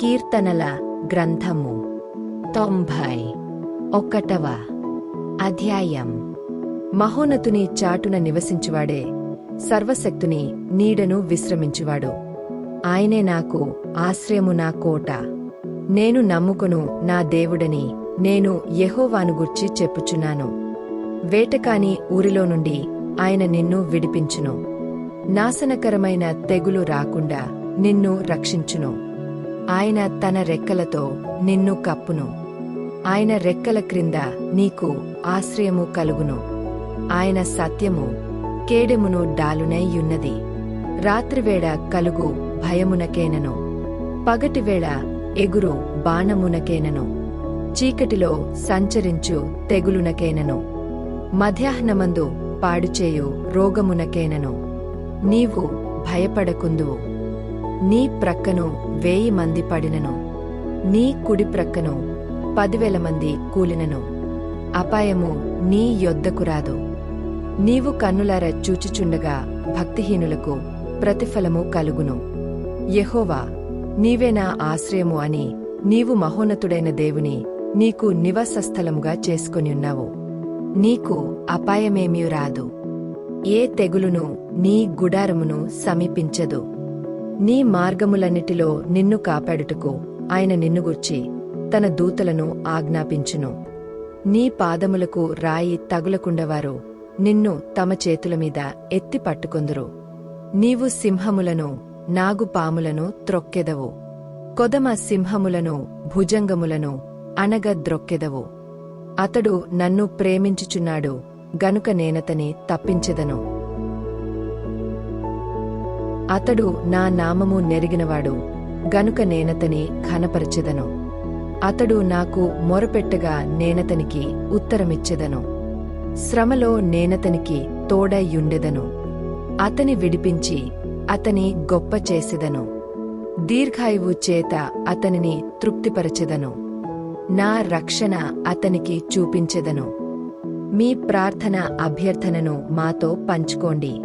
కీర్తనల గ్రంథము. తొంభై ఒకటవ అధ్యాయం. మహోన్నతుని చాటున నివసించువాడే సర్వశక్తుని నీడను విశ్రమించువాడు. ఆయనే నాకు ఆశ్రయము నా కోట. నేను నమ్ముకొను నా దేవుడని నేను యెహోవాను గుర్చి చెప్పుచున్నాను. వేటకాని ఊరిలో నుండి ఆయన నిన్ను విడిపించును. నాశనకరమైన తెగులు రాకుండా నిన్ను రక్షించును. ఆయన తన రెక్కలతో నిన్ను కప్పును. ఆయన రెక్కల క్రింద నీకు ఆశ్రయము కలుగును. ఆయన సత్యము కేడెమును డాలునైయున్నది రాత్రివేళ కలుగు భయమునకేనను. పగటివేళ ఎగురు బాణమునకేనను. చీకటిలో సంచరించు తెగులునకేనను. మధ్యాహ్నమందు పాడుచేయు రోగమునకేనను. నీవు భయపడకుందువు. నీ ప్రక్కను వేయి మంది పడినను. నీ కుడి ప్రక్కను పదివేల మంది కూలినను. అపాయము నీ యొద్దకు రాదు. నీవు కన్నులార చూచుచుండగా భక్తిహీనులకు ప్రతిఫలము కలుగును. యహోవా నీవే నా ఆశ్రయము అని నీవు మహోన్నతుడైన దేవుని నీకు నివాసస్థలముగా చేసుకొనియున్నావు నీకు అపాయమేమీ రాదు. ఏ తెగులును నీ గుడారమును సమీపించదు. నీ మార్గములన్నిటిలో నిన్ను కాపాడుటకు ఆయన నిన్నుగుర్చి తన దూతలను ఆజ్ఞాపించును. నీ పాదములకు రాయి తగులకుండవారు నిన్ను తమ చేతుల మీద ఎత్తి పట్టుకొందురు. నీవు సింహములను నాగుపాములను త్రొక్కెదవు. కొదమ సింహములను భుజంగములను అనగ ద్రొక్కెదవు. అతడు నన్ను ప్రేమించుచున్నాడు గనుక నేనతని తప్పించెదను. అతడు నా నామము నెరిగినవాడు గనుక నేనతని ఘనపరచెదను. అతడు నాకు మొరపెట్టగా నేనతనికి ఉత్తరమిచ్చెదను. శ్రమలో నేనతనికి తోడయ్యుండెదను. అతని విడిపించి అతని గొప్ప చేసెదను. దీర్ఘాయువు చేత అతనిని తృప్తిపరచెదను. నా రక్షణ అతనికి చూపించెదను. మీ ప్రార్థన అభ్యర్థనను మాతో పంచుకోండి.